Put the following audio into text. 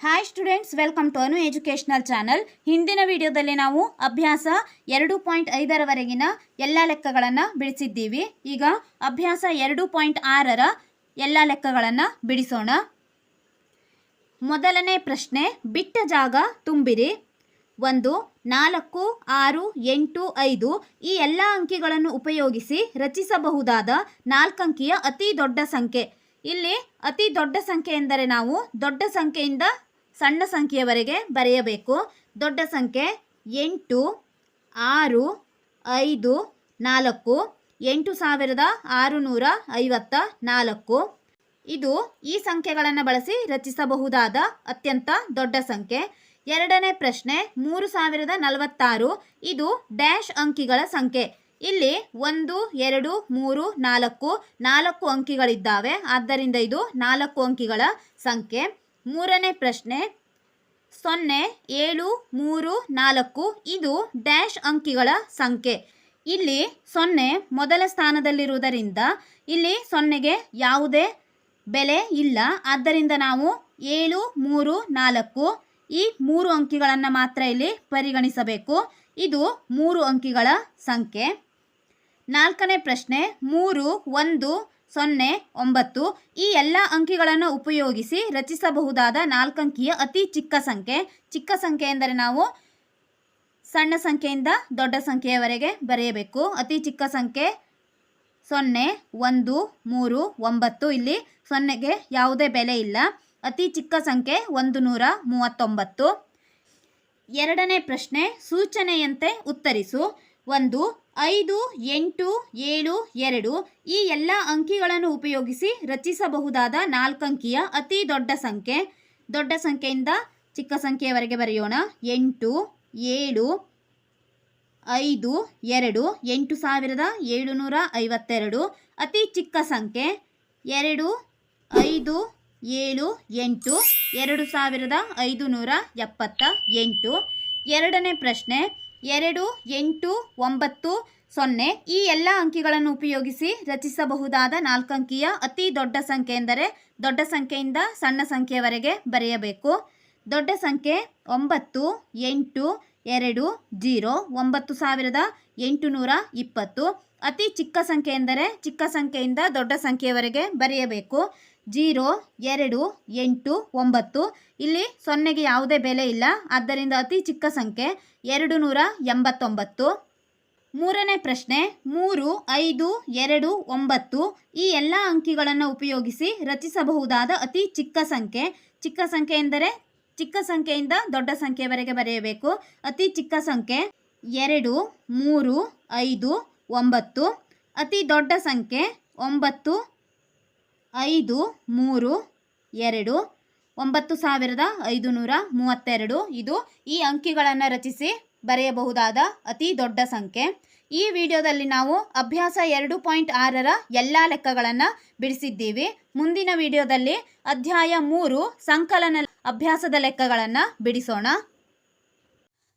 Hi students welcome to Anu educational channel ಹಿಂದಿನ ವಿಡಿಯೋದಲ್ಲಿ ನಾವು ಅಭ್ಯಾಸ ಎರಡು ಪಾಯಿಂಟ್ ಐದರವರೆಗಿನ ಎಲ್ಲ ಲೆಕ್ಕಗಳನ್ನು ಬಿಡಿಸಿದ್ದೀವಿ. ಈಗ ಅಭ್ಯಾಸ ಎರಡು ಪಾಯಿಂಟ್ ಆರರ ಎಲ್ಲ ಲೆಕ್ಕಗಳನ್ನು ಬಿಡಿಸೋಣ. ಮೊದಲನೇ ಪ್ರಶ್ನೆ, ಬಿಟ್ಟ ಜಾಗ ತುಂಬಿರಿ. ಒಂದು, ನಾಲ್ಕು, ಆರು, ಎಂಟು, ಐದು ಈ ಎಲ್ಲ ಅಂಕಿಗಳನ್ನು ಉಪಯೋಗಿಸಿ ರಚಿಸಬಹುದಾದ ನಾಲ್ಕಂಕಿಯ ಅತಿ ದೊಡ್ಡ ಸಂಖ್ಯೆ. ಇಲ್ಲಿ ಅತಿ ದೊಡ್ಡ ಸಂಖ್ಯೆ ಎಂದರೆ ನಾವು ದೊಡ್ಡ ಸಂಖ್ಯೆಯಿಂದ ಸಣ್ಣ ಸಂಖ್ಯೆಯವರೆಗೆ ಬರೆಯಬೇಕು. ದೊಡ್ಡ ಸಂಖ್ಯೆ ಎಂಟು, ಆರು, ಐದು, ನಾಲ್ಕು, ಎಂಟು ಸಾವಿರದ ಆರುನೂರ ಐವತ್ತ ನಾಲ್ಕು. ಇದು ಈ ಸಂಖ್ಯೆಗಳನ್ನು ಬಳಸಿ ರಚಿಸಬಹುದಾದ ಅತ್ಯಂತ ದೊಡ್ಡ ಸಂಖ್ಯೆ. ಎರಡನೇ ಪ್ರಶ್ನೆ, ಮೂರು ಸಾವಿರದ ನಲವತ್ತಾರು. ಇದು ಡ್ಯಾಶ್ ಅಂಕಿಗಳ ಸಂಖ್ಯೆ. ಇಲ್ಲಿ ಒಂದು, ಎರಡು, ಮೂರು, ನಾಲ್ಕು ನಾಲ್ಕು ಅಂಕಿಗಳಿದ್ದಾವೆ. ಆದ್ದರಿಂದ ಇದು ನಾಲ್ಕು ಅಂಕಿಗಳ ಸಂಖ್ಯೆ. ಮೂರನೇ ಪ್ರಶ್ನೆ, ಸೊನ್ನೆ, ಏಳು, ಮೂರು, ನಾಲ್ಕು, ಇದು ಡ್ಯಾಶ್ ಅಂಕಿಗಳ ಸಂಖ್ಯೆ. ಇಲ್ಲಿ ಸೊನ್ನೆ ಮೊದಲ ಸ್ಥಾನದಲ್ಲಿರುವುದರಿಂದ ಇಲ್ಲಿ ಸೊನ್ನೆಗೆ ಯಾವುದೇ ಬೆಲೆ ಇಲ್ಲ. ಆದ್ದರಿಂದ ನಾವು ಏಳು, ಮೂರು, ನಾಲ್ಕು ಈ ಮೂರು ಅಂಕಿಗಳನ್ನು ಮಾತ್ರ ಇಲ್ಲಿ ಪರಿಗಣಿಸಬೇಕು. ಇದು ಮೂರು ಅಂಕಿಗಳ ಸಂಖ್ಯೆ. ನಾಲ್ಕನೇ ಪ್ರಶ್ನೆ, ಮೂರು, ಒಂದು ಸೊನ್ನೆ, ಒಂಬತ್ತು ಈ ಎಲ್ಲ ಅಂಕಿಗಳನ್ನು ಉಪಯೋಗಿಸಿ ರಚಿಸಬಹುದಾದ ನಾಲ್ಕಂಕಿಯ ಅತಿ ಚಿಕ್ಕ ಸಂಖ್ಯೆ. ಚಿಕ್ಕ ಸಂಖ್ಯೆ ಎಂದರೆ ನಾವು ಸಣ್ಣ ಸಂಖ್ಯೆಯಿಂದ ದೊಡ್ಡ ಸಂಖ್ಯೆಯವರೆಗೆ ಬರೆಯಬೇಕು. ಅತಿ ಚಿಕ್ಕ ಸಂಖ್ಯೆ ಸೊನ್ನೆ, ಒಂದು, ಮೂರು, ಒಂಬತ್ತು. ಇಲ್ಲಿ ಸೊನ್ನೆಗೆ ಯಾವುದೇ ಬೆಲೆ ಇಲ್ಲ. ಅತಿ ಚಿಕ್ಕ ಸಂಖ್ಯೆ ಒಂದು ನೂರ ಮೂವತ್ತೊಂಬತ್ತು. ಎರಡನೇ ಪ್ರಶ್ನೆ ಸೂಚನೆಯಂತೆ ಉತ್ತರಿಸು. ಒಂದು, ಐದು, ಎಂಟು, ಏಳು, ಎರಡು ಈ ಎಲ್ಲ ಅಂಕಿಗಳನ್ನು ಉಪಯೋಗಿಸಿ ರಚಿಸಬಹುದಾದ ನಾಲ್ಕಂಕಿಯ ಅತಿ ದೊಡ್ಡ ಸಂಖ್ಯೆ. ದೊಡ್ಡ ಸಂಖ್ಯೆಯಿಂದ ಚಿಕ್ಕ ಸಂಖ್ಯೆಯವರೆಗೆ ಬರೆಯೋಣ. ಎಂಟು, ಏಳು, ಐದು, ಎರಡು, ಎಂಟು ಸಾವಿರದ ಏಳುನೂರ ಐವತ್ತೆರಡು ಅತಿ ಚಿಕ್ಕ ಸಂಖ್ಯೆ. ಎರಡು, ಐದು, ಏಳು, ಎಂಟು, ಎರಡು ಸಾವಿರದ ಐದು ನೂರ ಎಪ್ಪತ್ತ ಎಂಟು. ಎರಡನೇ ಪ್ರಶ್ನೆ ಎರಡು, ಎಂಟು, ಒಂಬತ್ತು, ಸೊನ್ನೆ ಈ ಎಲ್ಲ ಅಂಕಿಗಳನ್ನು ಉಪಯೋಗಿಸಿ ರಚಿಸಬಹುದಾದ ನಾಲ್ಕಂಕಿಯ ಅತಿ ದೊಡ್ಡ ಸಂಖ್ಯೆ ಎಂದರೆ ದೊಡ್ಡ ಸಂಖ್ಯೆಯಿಂದ ಸಣ್ಣ ಸಂಖ್ಯೆಯವರೆಗೆ ಬರೆಯಬೇಕು. ದೊಡ್ಡ ಸಂಖ್ಯೆ ಒಂಬತ್ತು, ಎಂಟು, ಎರಡು, ಜೀರೋ, ಒಂಬತ್ತು ಸಾವಿರದ ಎಂಟುನೂರ ಇಪ್ಪತ್ತು. ಅತಿ ಚಿಕ್ಕ ಸಂಖ್ಯೆ ಎಂದರೆ ಚಿಕ್ಕ ಸಂಖ್ಯೆಯಿಂದ ದೊಡ್ಡ ಸಂಖ್ಯೆಯವರೆಗೆ ಬರೆಯಬೇಕು. ಜೀರೋ, ಎರಡು, ಎಂಟು, ಒಂಬತ್ತು. ಇಲ್ಲಿ ಸೊನ್ನೆಗೆ ಯಾವುದೇ ಬೆಲೆ ಇಲ್ಲ. ಆದ್ದರಿಂದ ಅತಿ ಚಿಕ್ಕ ಸಂಖ್ಯೆ ಎರಡು ನೂರ ಎಂಬತ್ತೊಂಬತ್ತು. ಮೂರನೇ ಪ್ರಶ್ನೆ, ಮೂರು, ಐದು, ಎರಡು, ಒಂಬತ್ತು. ಈ ಎಲ್ಲ ಅಂಕಿಗಳನ್ನು ಉಪಯೋಗಿಸಿ ರಚಿಸಬಹುದಾದ ಅತಿ ಚಿಕ್ಕ ಸಂಖ್ಯೆ. ಚಿಕ್ಕ ಸಂಖ್ಯೆ ಎಂದರೆ ಚಿಕ್ಕ ಸಂಖ್ಯೆಯಿಂದ ದೊಡ್ಡ ಸಂಖ್ಯೆವರೆಗೆ ಬರೆಯಬೇಕು. ಅತಿ ಚಿಕ್ಕ ಸಂಖ್ಯೆ ಎರಡು, ಮೂರು, ಐದು, ಒಂಬತ್ತು. ಅತಿ ದೊಡ್ಡ ಸಂಖ್ಯೆ ಒಂಬತ್ತು ಐದು, ಮೂರು, ಎರಡು, ಒಂಬತ್ತು ಸಾವಿರದ ಐದು ನೂರ ಮೂವತ್ತೆರಡು. ಇದು ಈ ಅಂಕಿಗಳನ್ನು ರಚಿಸಿ ಬರೆಯಬಹುದಾದ ಅತಿ ದೊಡ್ಡ ಸಂಖ್ಯೆ. ಈ ವಿಡಿಯೋದಲ್ಲಿ ನಾವು ಅಭ್ಯಾಸ ಎರಡು ಪಾಯಿಂಟ್ ಆರರ ಎಲ್ಲ ಲೆಕ್ಕಗಳನ್ನು ಬಿಡಿಸಿದ್ದೀವಿ. ಮುಂದಿನ ವಿಡಿಯೋದಲ್ಲಿ ಅಧ್ಯಾಯ ಮೂರು, ಸಂಕಲನ ಅಭ್ಯಾಸದ ಲೆಕ್ಕಗಳನ್ನು ಬಿಡಿಸೋಣ.